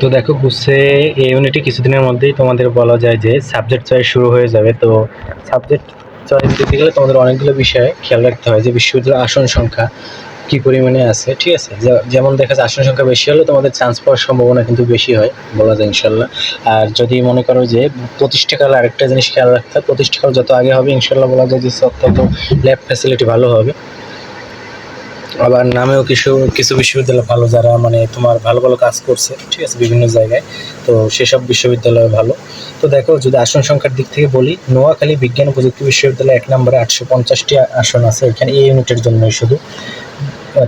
তো দেখো গুছে এই ইউনিটে কিছুদিনের মধ্যেই তোমাদের বলা যায় যে সাবজেক্ট চয়েস শুরু হয়ে যাবে। তো সাবজেক্ট চয়েস দিতে গেলে তোমাদের অনেকগুলো বিষয়ে খেয়াল রাখতে হয়, যে বিশ্ববিদ্যালয়ের আসন সংখ্যা কী পরিমাণে আছে, ঠিক আছে? যেমন দেখা যায়, আসন সংখ্যা বেশি হলে তোমাদের চান্স পাওয়ার সম্ভাবনা কিন্তু বেশি হয়, বলা যায় ইনশাল্লাহ। আর যদি মনে করো যে প্রতিষ্ঠাকাল আরেকটা জিনিস খেয়াল রাখতে হয় প্রতিষ্ঠাকাল যত আগে হবে, ইনশাল্লাহ বলা যায় যে তত ল্যাব ফ্যাসিলিটি ভালো হবে। আবার নামেও কিছু কিছু বিশ্ববিদ্যালয় ভালো যারা মানে তোমার ভালো ভালো কাজ করছে, ঠিক আছে, বিভিন্ন জায়গায়। তো সেসব বিশ্ববিদ্যালয় ভালো। তো দেখো, যদি আসন সংখ্যার দিক থেকে বলি, নোয়াখালী বিজ্ঞান প্রযুক্তি বিশ্ববিদ্যালয় এক নম্বরে আটশো পঞ্চাশটি আসন আছে, এখানে এই ইউনিটের জন্যই শুধু।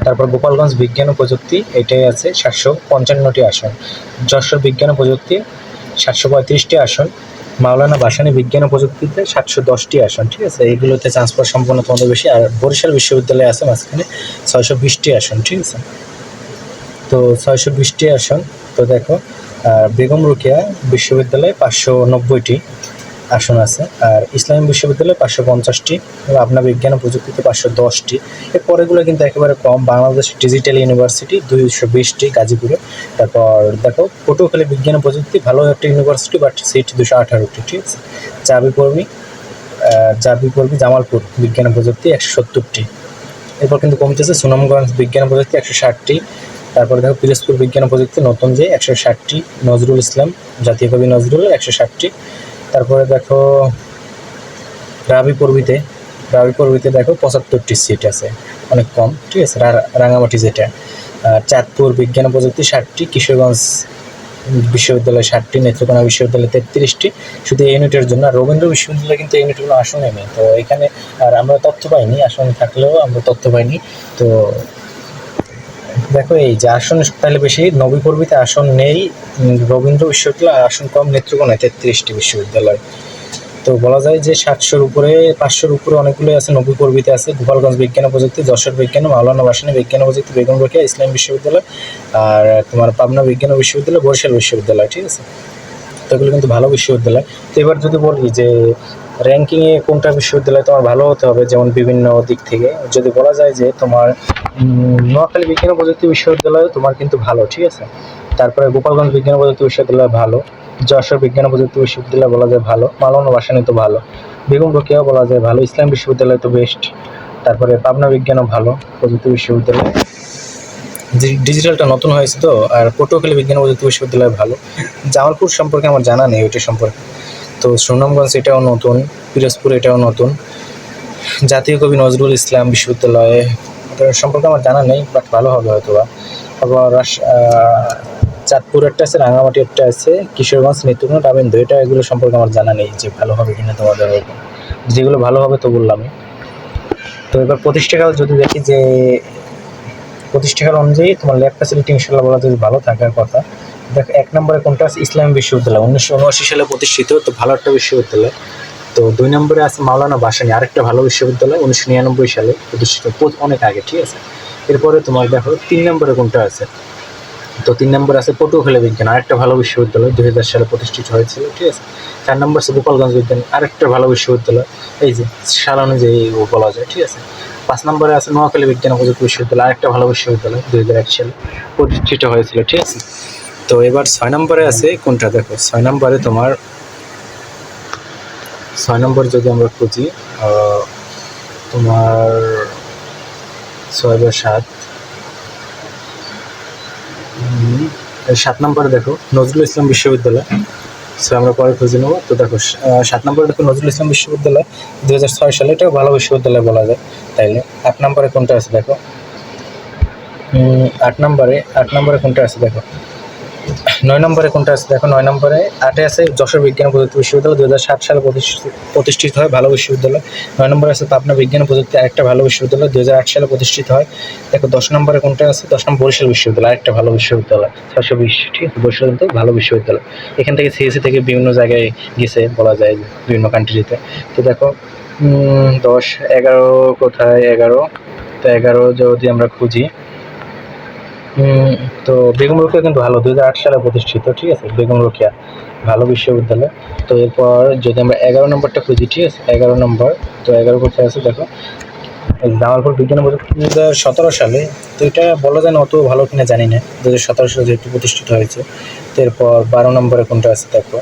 তারপর গোপালগঞ্জ বিজ্ঞান ও প্রযুক্তি, এটাই আছে সাতশো পঞ্চান্নটি আসন। যশোর বিজ্ঞান ও প্রযুক্তি, সাতশো পঁয়ত্রিশটি আসন। মাওলানা বাসানি বিজ্ঞান ও প্রযুক্তিতে সাতশো দশটি আসন, ঠিক আছে? এইগুলোতে চান্স পাওয়ার সম্ভাবনা তোমাদের বেশি, আর বরিশাল বিশ্ববিদ্যালয়ে আছে মাঝখানে ছয়শো বিশটি আসন, ঠিক আছে? তো ছয়শো বিশটি আসন, তো দেখো বেগম রুকিয়া বিশ্ববিদ্যালয়ে পাঁচশো নব্বইটি আসন আছে। আর ইসলামী বিশ্ববিদ্যালয়ে পাঁচশো পঞ্চাশটি আপনার বিজ্ঞান ও প্রযুক্তিতে পাঁচশো দশটি। এর পরেগুলো কিন্তু একেবারে কম। বাংলাদেশ ডিজিটাল ইউনিভার্সিটি দুইশো বিশটি, গাজীপুরে। তারপর দেখো, পটুয়াখালী বিজ্ঞান ও প্রযুক্তি, ভালো একটা ইউনিভার্সিটি বাট সিট দুশো আঠারোটি, ঠিক আছে? চাবি পড়বি চাবি জামালপুর বিজ্ঞান ও প্রযুক্তি একশো সত্তরটি। এরপর কিন্তু কমতেছে, সুনামগঞ্জ বিজ্ঞান প্রযুক্তি একশো ষাটটি। তারপরে দেখো, পিরোজপুর বিজ্ঞান প্রযুক্তি নতুন যে একশো ষাটটি, নজরুল ইসলাম জাতীয় কবি নজরুল একশো ষাটটি। তারপরে দেখো রাবি পর্বিতে রাবি পর্বিতে দেখো পঁচাত্তরটি সিট আছে, অনেক কম, ঠিক আছে? রাঙামাটি যেটা। চাঁদপুর বিজ্ঞান প্রযুক্তি ষাটটি, কিশোরগঞ্জ বিশ্ববিদ্যালয় ষাটটি, নেত্রকোনা বিশ্ববিদ্যালয় তেত্রিশটি। শুধু এই ইউনিটের জন্য, আর রবীন্দ্র বিশ্ববিদ্যালয় কিন্তু এই ইউনিটগুলো আসনে নেই। তো এখানে আর আমরা তথ্য পাইনি, আসন থাকলেও আমরা তথ্য পাইনি। তো দেখো, এই যে আসন তাহলে বেশি নবী পর্বিতে আসন নেই। রবীন্দ্র বিশ্ববিদ্যালয় আসন কম নেত্রকোনায় তেত্রিশটি বিশ্ববিদ্যালয়। তো বলা যায় যে সাতশোর উপরে, পাঁচশোর উপরে অনেকগুলোই আছে নব্বই পর্বিতে আছে। গোপালগঞ্জ বিজ্ঞান প্রযুক্তি, যশোর বিজ্ঞান, মাওলানা ভাসানী বিজ্ঞান প্রযুক্তি, বেগম রোকেয়া, ইসলাম বিশ্ববিদ্যালয় আর তোমার পাবনা বিজ্ঞান বিশ্ববিদ্যালয়, বরিশাল বিশ্ববিদ্যালয়, ঠিক আছে? তো এগুলো কিন্তু ভালো বিশ্ববিদ্যালয়। তো এবার যদি বলি যে র্যাঙ্কিংয়ে কোনটা বিশ্ববিদ্যালয় তোমার ভালো হতে হবে, যেমন বিভিন্ন দিক থেকে? যদি বলা যায় যে তোমার নোয়াখালী বিজ্ঞান প্রযুক্তি বিশ্ববিদ্যালয় তোমার কিন্তু ভালো, ঠিক আছে? তারপরে গোপালগঞ্জ বিজ্ঞান প্রযুক্তি বিশ্ববিদ্যালয় ভালো, যশোর বিজ্ঞান প্রযুক্তি বিশ্ববিদ্যালয় বলা যায় ভালো, মালানা ভাসানী তো ভালো, বেগম রোকেয়াও বলা যায় ভালো, ইসলাম বিশ্ববিদ্যালয় তো বেস্ট তারপরে পাবনা বিজ্ঞানও ভালো, প্রযুক্তি বিশ্ববিদ্যালয়। ডিজিটালটা নতুন হয়েছে তো, আর পটুয়াখালী বিজ্ঞান প্রযুক্তি বিশ্ববিদ্যালয় ভালো। জামালপুর সম্পর্কে আমার জানা নেই ওইটা সম্পর্কে। তো সুনামগঞ্জ এটাও নতুন, পিরোজপুর এটাও নতুন। জাতীয় কবি নজরুল ইসলাম বিশ্ববিদ্যালয়ে সম্পর্কে আমার জানা নেই বাট ভালো হবে হয়তো বা আবার চাঁদপুর একটা আছে, রাঙামাটি একটা আছে, কিশোরগঞ্জ, নেত্রকোনা রাবেন্দ্র এটা এগুলো সম্পর্কে আমার জানা নেই যে ভালো হবে কিনা তোমাদের যেগুলো ভালো হবে তো বললাম তো এবার প্রতিষ্ঠাকাল যদি দেখি যে প্রতিষ্ঠাকাল অনুযায়ী তোমার ল্যাব ফ্যাসিলিটি ইনশাল্লাহ বলা যদি ভালো থাকার কথা। দেখো, এক নম্বরে কোনটা আছে? ইসলামী বিশ্ববিদ্যালয়। উনিশশো উনআশি সালে প্রতিষ্ঠিত, তো ভালো একটা বিশ্ববিদ্যালয়। তো দুই নম্বরে আছে মাওলানা ভাসানী আরেকটা ভালো বিশ্ববিদ্যালয় উনিশশো নিরানব্বই সালে প্রতিষ্ঠিত অনেক আগে, ঠিক আছে? এরপরে তোমার দেখো, তিন নম্বরে কোনটা আছে? তো তিন নম্বর আছে পটুয়াখালী বিজ্ঞান, আরেকটা ভালো বিশ্ববিদ্যালয় দুই হাজার সালে প্রতিষ্ঠিত হয়েছিল, ঠিক আছে? চার নম্বর আছে গোপালগঞ্জ বিজ্ঞান, আরেকটা ভালো বিশ্ববিদ্যালয়। এই যে সাল অনুযায়ী বলা যায়, ঠিক আছে? পাঁচ নম্বরে আছে নোয়াখালী বিজ্ঞান প্রযুক্তি বিশ্ববিদ্যালয়, আরেকটা ভালো বিশ্ববিদ্যালয় দুই হাজার এক সালে প্রতিষ্ঠিত হয়েছিল, ঠিক আছে? তো এবার ছয় নম্বরে আছে কোনটা? দেখো, ছয় নম্বরে তোমার, ছয় নম্বর যদি আমরা খুঁজি তোমার ছয় বা সাত সাত নম্বরে দেখো, নজরুল ইসলাম বিশ্ববিদ্যালয়। সো আমরা পরে খুঁজে নেব। তো দেখো সাত নম্বরে দেখো নজরুল ইসলাম বিশ্ববিদ্যালয়? দু হাজার ছয় সালে এটাও ভালো বিশ্ববিদ্যালয় বলা যায়, তাইলে। আট নম্বরে কোনটা আছে দেখো? আট নম্বরে আট নম্বরে কোনটা আছে দেখো? নয় নম্বরে কোনটা আছে? দেখো, নয় নম্বরে আটে আছে যশোর বিজ্ঞান প্রযুক্তি বিশ্ববিদ্যালয় দু হাজার সাত সালে প্রতিষ্ঠিত হয় ভালো বিশ্ববিদ্যালয়। নয় নম্বরে আছে পাবনা বিজ্ঞান প্রযুক্তি, আরেকটা ভালো বিশ্ববিদ্যালয় দু হাজার আট সালে প্রতিষ্ঠিত হয়। দেখো, দশ নম্বরে কোনটা আছে? দশ নম্বর বরিশাল বিশ্ববিদ্যালয়, আরেকটা ভালো বিশ্ববিদ্যালয়, ছয়শো বিশ ঠিক আছে বরিশাল ভালো বিশ্ববিদ্যালয়। এখান থেকে সিএসসি থেকে বিভিন্ন জায়গায় গেছে, বলা যায় বিভিন্ন কান্ট্রিতে তো দেখো দশ, এগারো কোথায়? এগারো। তো এগারো যদি আমরা খুঁজি তো বেগম রোকেয়া কিন্তু ভালো দু হাজার আট সালে প্রতিষ্ঠিত, ঠিক আছে? বেগম রোকেয়া, ভালো বিশ্ববিদ্যালয়। তো এরপর যদি আমরা এগারো নম্বরটা খুঁজি, ঠিক আছে? এগারো নম্বর, তো এগারো কোথায় আছে? দেখো। জামালপুর বিজ্ঞান হাজার সতেরো সালে, তো এটা বলা যায় না, অত ভালো কিনা জানি না। দু হাজার সতেরো সালে যেহেতু প্রতিষ্ঠিত হয়েছে, তো এরপর বারো নম্বরে কোনটা আছে? দেখো,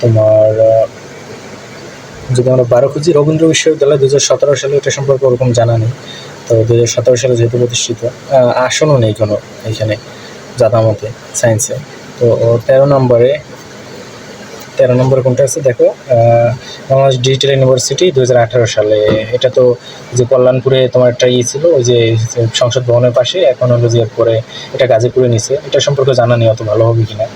তোমার যদি আমরা বারো খুঁজি, রবীন্দ্র বিশ্ববিদ্যালয় দু হাজার সতেরো সালে, এটা সম্পর্কে ওরকম জানা নেই। তো দু হাজার সতেরো সালে যেহেতু প্রতিষ্ঠিত আসনও নেই কোনো এখানে জাদামতে সায়েন্সে তো তেরো নম্বরে তেরো নম্বরে কোনটা আছে দেখো বাংলাদেশ ডিজিটাল ইউনিভার্সিটি দু হাজার আঠারো সালে। এটা তো যে কল্যাণপুরে তোমার একটা ইয়ে ছিল, ওই যে সংসদ ভবনের পাশে, এখন হলো যে পরে এটা গাজীপুরে নিছে। এটা সম্পর্কে জানা নেই অত ভালো হবে কিনা।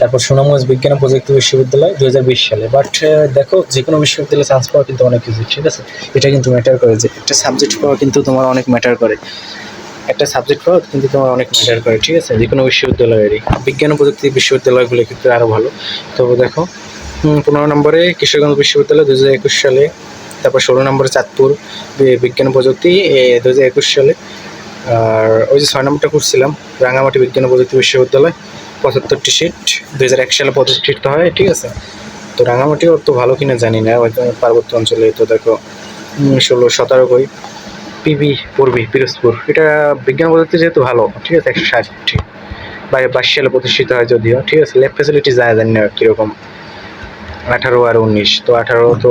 তারপর সুনামগঞ্জ বিজ্ঞান ও প্রযুক্তি বিশ্ববিদ্যালয় দু হাজার বিশ সালে। বাট দেখো যে কোনো বিশ্ববিদ্যালয়ে চান্স পাওয়া কিন্তু অনেক কিছু ঠিক আছে? এটা কিন্তু ম্যাটার করে যে একটা সাবজেক্ট পাওয়া কিন্তু তোমার অনেক ম্যাটার করে। একটা সাবজেক্ট পাওয়া কিন্তু তোমার অনেক ম্যাটার করে, ঠিক আছে? যে কোনো বিশ্ববিদ্যালয়েরই। বিজ্ঞান ও প্রযুক্তি বিশ্ববিদ্যালয়গুলো কিন্তু আরও ভালো। তো দেখো পনেরো নম্বরে কিশোরগঞ্জ বিশ্ববিদ্যালয় দু হাজার একুশ সালে, তারপর ষোলো নম্বরে চাঁদপুর বিজ্ঞান প্রযুক্তি দু হাজার একুশ সালে। আর ওই যে ছয় নম্বরটা করছিলাম রাঙামাটি বিজ্ঞান প্রযুক্তি বিশ্ববিদ্যালয়। পঁচাত্তরটি সিট দু হাজার এক সালে প্রতিষ্ঠিত হয়, ঠিক আছে? তো রাঙামাটিও তো ভালো কিনা জানি না পার্বত্য অঞ্চলে তো দেখো ষোলো, সতেরো কই পিবি পূর্বী, পিরোজপুর, এটা বিজ্ঞান প্রযুক্তি যেহেতু ভালো, ঠিক আছে, একশো ষাটটি। বাইরে বাইশ সালে প্রতিষ্ঠিত হয় যদিও, ঠিক আছে ল্যাব ফ্যাসিলিটি যায়, জানি না কীরকম। আঠারো আর উনিশ, তো আঠারো তো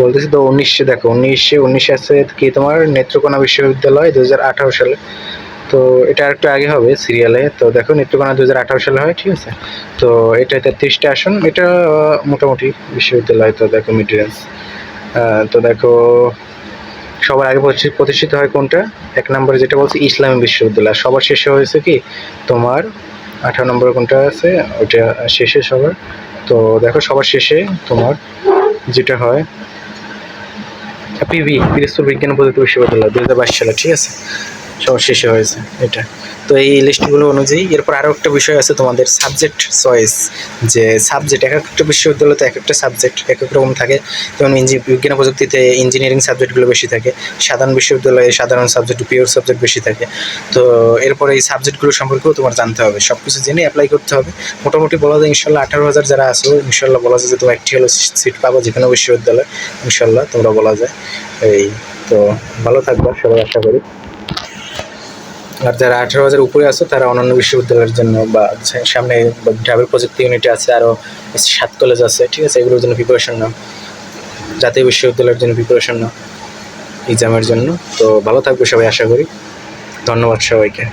বলতেছি তো উনিশে, দেখো, উনিশে উনিশে আছে কি তোমার নেত্রকোনা বিশ্ববিদ্যালয় দু হাজার আঠারো সালে। তো এটা একটু আগে হবে সিরিয়ালে তো দেখো নেত্রকোনা দু হাজার সালে হয়, ঠিক আছে? তো এটা তেত্রিশটা আসন। এটা মোটামুটি বিশ্ববিদ্যালয়, তো দেখো মিড তো দেখো, সবার আগে প্রতিষ্ঠিত- হয় কোনটা? এক নম্বরে যেটা বলছে, ইসলামী বিশ্ববিদ্যালয়। সবার শেষে হয়েছে কি? তোমার আঠারো নম্বরে কোনটা আছে? ওইটা শেষে সবার। তো দেখো, সবার শেষে তোমার যেটা হয় পিবি পিরোজপুর বিজ্ঞান প্রযুক্তি বিশ্ববিদ্যালয় দু হাজার বাইশ সালে, ঠিক আছে? সবার শেষে হয়েছে এটা। তো এই লিস্টগুলো অনুযায়ী এরপর আরও একটা বিষয় আছে তোমাদের সাবজেক্ট চয়েস যে সাবজেক্ট এক একটা বিশ্ববিদ্যালয়তে এক একটা সাবজেক্ট এক এক রকম থাকে। যেমন ইঞ্জি বিজ্ঞান প্রযুক্তিতে ইঞ্জিনিয়ারিং সাবজেক্টগুলো বেশি থাকে, সাধারণ বিশ্ববিদ্যালয়ে সাধারণ সাবজেক্ট পিওর সাবজেক্ট বেশি থাকে। তো এরপরে এই সাবজেক্টগুলো সম্পর্কেও তোমার জানতে হবে সব কিছু জেনে অ্যাপ্লাই করতে হবে। মোটামুটি বলা যায় ইনশাল্লাহ আঠারো হাজার যারা আসো ইনশাল্লাহ বলা যায় যে তোমার একটি হলো সিট পাবো যে কোনো বিশ্ববিদ্যালয়, ইনশাল্লাহ তোমরা বলা যায়। এই, তো ভালো থাকবা সবাই, আশা করি। আর যারা আঠারো হাজার উপরে আছে, তারা অন্যান্য বিশ্ববিদ্যালয়ের জন্য বা সামনে ড্রাইভার প্রযুক্তি ইউনিট আছে আরও সাত কলেজ আছে, ঠিক আছে? এগুলোর জন্য প্রিপারেশন নাও। জাতীয় বিশ্ববিদ্যালয়ের জন্য প্রিপারেশন নাও এক্সামের জন্য। তো ভালো থাকবে সবাই, আশা করি। ধন্যবাদ সবাইকে।